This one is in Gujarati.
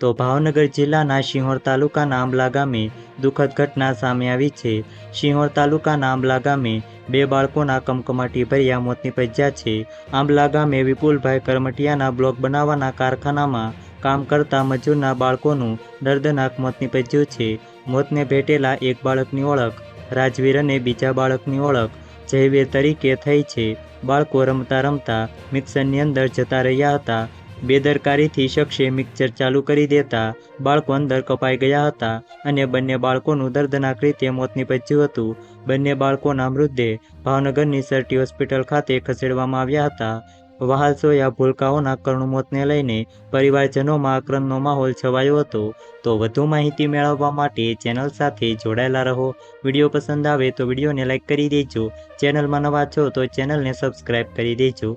તો ભાવનગર જિલ્લાના સિંહોર તાલુકાના આંબલા ગામે દુઃખદ ઘટના સામે આવી છે. સિંહોર તાલુકાના આંબલા ગામે બે બાળકોના કમકમાટી ભર્યા મોત નીપજ્યા છે. આંબલા ગામે વિપુલભાઈ કરમટિયાના બ્લોક બનાવવાના કારખાનામાં કામ કરતા મજૂરના બાળકોનું દર્દનાક મોત નીપજ્યું છે. મોતને ભેટેલા એક બાળકની ઓળખ, રાજવીર અને બીજા બાળકની ઓળખ જયવીર તરીકે થઈ છે. બાળકો રમતા રમતા મિક્સરની અંદર જતા રહ્યા હતા. બેદરકારીથી શખ્સે મિક્સર ચાલુ કરી દેતા બાળકો અંદર કપાઈ ગયા હતા અને બંને બાળકોનું દર્દનાક રીતે મોત નીપજ્યું હતું. બંને બાળકોના મૃતદેહ ભાવનગરની સરટી હોસ્પિટલ ખાતે ખસેડવામાં આવ્યા હતા. વહાલ ભૂલકાઓના કરુણ મોતને લઈને પરિવારજનોમાં આક્રમનો માહોલ છવાયો હતો. તો વધુ માહિતી મેળવવા માટે ચેનલ સાથે જોડાયેલા રહો. વીડિયો પસંદ આવે તો વિડીયોને લાઇક કરી દેજો. ચેનલમાં નવા છો તો ચેનલને સબસ્ક્રાઈબ કરી દેજો.